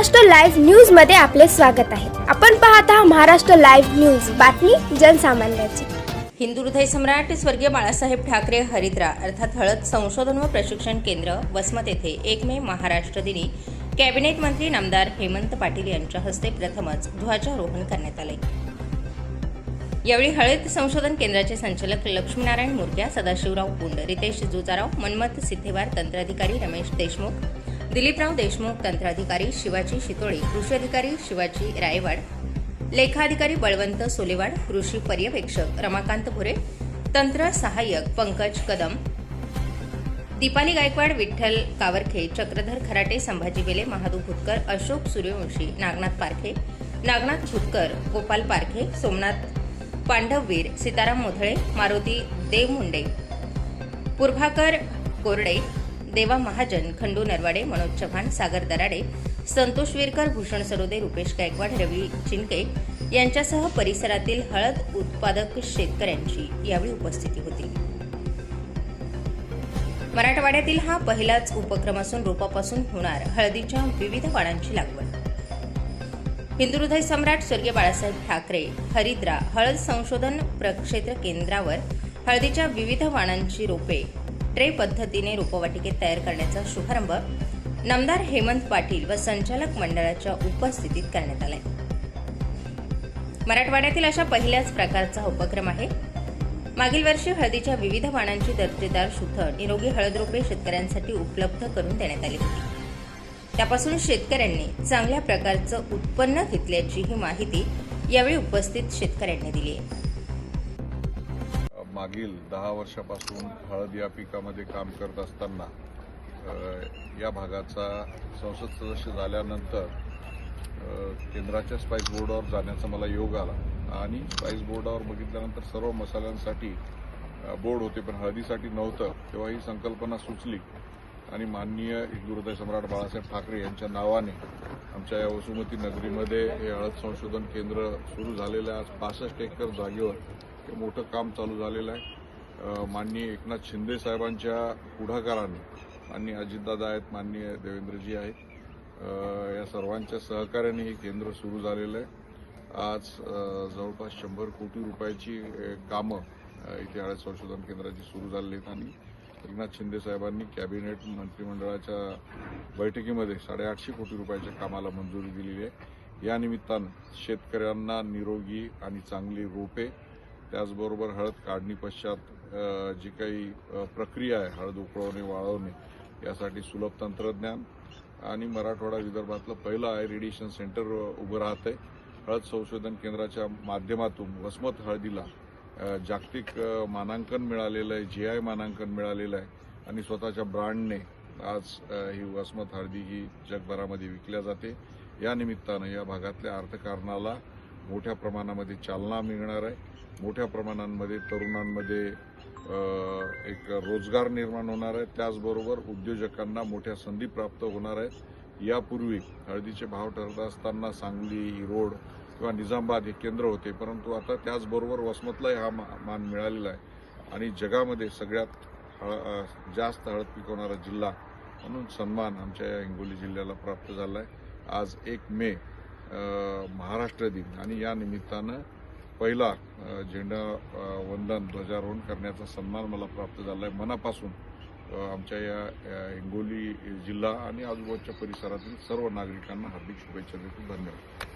Maharashtra live न्यूजमध्ये आपले स्वागत आहे. आपण पाहत आहात महाराष्ट्र लाईव्ह न्यूज. बातमी जनसामान्याची. हिंदू हृदय सम्राट स्वर्गीय बाळासाहेब ठाकरे हरिद्रा अर्थात हळद संशोधन व प्रशिक्षण केंद्र वसमत येथे एक मे महाराष्ट्र दिनी कॅबिनेट मंत्री नामदार हेमंत पाटील यांच्या हस्ते प्रथमच ध्वजारोहण करण्यात आले. यावेळी हळद संशोधन केंद्राचे संचालक लक्ष्मीनारायण मुर्ग्या सदाशिवराव कुंड रितेश जुजाराव मन्मथ सिद्धेवार तंत्राधिकारी रमेश देशमुख दिलीपराव देशमुख तंत्राधिकारी शिवाजी शितोळे कृषी अधिकारी शिवाजी रायवाड लेखाधिकारी बळवंत सोलेवाड कृषी पर्यवेक्षक रमाकांत भुरे तंत्र सहाय्यक पंकज कदम दीपाली गायकवाड विठ्ठल कावरखे चक्रधर खराटे संभाजी बेले महादू भुतकर अशोक सूर्यवंशी नागनाथ पारखे नागनाथ भुतकर गोपाल पारखे सोमनाथ पांडववीर सीताराम मोधळे मारुती देवमुंडे पूर्भाकर कोरडे देवा महाजन खंडू नरवाडे मनोज चव्हाण सागर दराडे संतोष विरकर भूषण सरोदे रुपेश गायकवाड रवी चिंके यांच्यासह परिसरातील हळद उत्पादक शेतकऱ्यांची यावेळी उपस्थिती होती. मराठवाड्यातील हा पहिलाच उपक्रम असून रोपापासून होणार हळदीच्या विविध वाणांची लागवड. हिंदू हृदय सम्राट स्वर्गीय बाळासाहेब ठाकरे हरिद्रा हळद संशोधन प्रक्षेत्र केंद्रावर हळदीच्या विविध वाणांची रोपे ट्रे पद्धतीने रोपवाटिकेत तयार करण्याचा शुभारंभ नामदार हेमंत पाटील व संचालक मंडळाच्या उपस्थितीत करण्यात आलाय. मराठवाड्यातील अशा पहिल्याच प्रकारचा उपक्रम आहे. मागील वर्षी हळदीच्या विविध वाणांची दर्जेदार शुद्ध निरोगी हळद रोपे शेतकऱ्यांसाठी उपलब्ध करून देण्यात आली होती. त्यापासून शेतकऱ्यांनी चांगल्या प्रकारचं उत्पन्न घेतल्याची ही माहिती यावेळी उपस्थित शेतकऱ्यांनी दिली आहे. मागील दहा वर्षापासून हळद या पिकामध्ये काम करत असताना या भागाचा संसद सदस्य झाल्यानंतर केंद्राच्या स्पाईस बोर्डावर जाण्याचा मला योग आला. आणि स्पाईस बोर्डावर बघितल्यानंतर सर्व मसाल्यांसाठी बोर्ड होते पण हळदीसाठी नव्हतं तेव्हा ही संकल्पना सुचली. आणि माननीय हिंदू सम्राट बाळासाहेब ठाकरे यांच्या नावाने आमच्या या वसुमती नगरीमध्ये हे हळद संशोधन केंद्र सुरू झालेलं आज पासष्ट एकर जागेवर हे मोठं काम चालू झालेलं आहे. माननीय एकनाथ शिंदे साहेबांच्या पुढाकाराने माननीय अजितदादा आहेत माननीय देवेंद्रजी आहेत. या सर्वांच्या सहकार्याने हे केंद्र सुरू झालेलं आहे. आज जवळपास शंभर कोटी रुपयाची कामं इथे हळद संशोधन केंद्राची सुरू झालेली आहेत आणि एकनाथ शिंदे साहेबांनी कॅबिनेट मंत्रिमंडळाच्या बैठकीमध्ये साडेआठशे कोटी रुपयाच्या कामाला मंजुरी दिलेली आहे. या निमित्तानं शेतकऱ्यांना निरोगी आणि चांगली रोपे त्याचबरोबर हळद काढणी पश्चात जी काही प्रक्रिया आहे हळद उकळवणे वाळवणे यासाठी सुलभ तंत्रज्ञान आणि मराठवाडा विदर्भातलं पहिलं आय रेडिएशन सेंटर उभं राहत आहे हळद संशोधन केंद्राच्या माध्यमातून वसमत हळदीला जागतिक मानांकन मिळालेलं आहे जी आय मानांकन मिळालेलं आहे आणि स्वतःच्या ब्रँडने आज ही वसमत हळदी ही जगभरामध्ये विकल्या जाते. या निमित्तानं या भागातल्या अर्थकारणाला मोठ्या प्रमाणामध्ये चालना मिळणार आहे. मोठ्या प्रमाणांमध्ये तरुणांमध्ये एक रोजगार निर्माण होणार आहे. त्याचबरोबर उद्योजकांना मोठ्या संधी प्राप्त होणार आहेत. यापूर्वी हळदीचे भाव ठरत असताना सांगली रोड किंवा निजामाबाद हे केंद्र होते. परंतु आता त्याचबरोबर वसमतलाही हा मा- मान मिळालेला आहे. आणि जगामध्ये सगळ्यात हळ जास्त हळद पिकवणारा जिल्हा म्हणून सन्मान आमच्या या हिंगोली जिल्ह्याला प्राप्त झाला आहे आज एक मे महाराष्ट्र दिन. आणि या निमित्तानं पहिला झेंडा वंदन ध्वजारोहण करण्याचा सन्मान मला प्राप्त झाला आहे मनापासून आमच्या या हिंगोली जिल्हा आणि आजूबाजूच्या परिसरातील सर्व नागरिकांना हार्दिक शुभेच्छा देतो. धन्यवाद.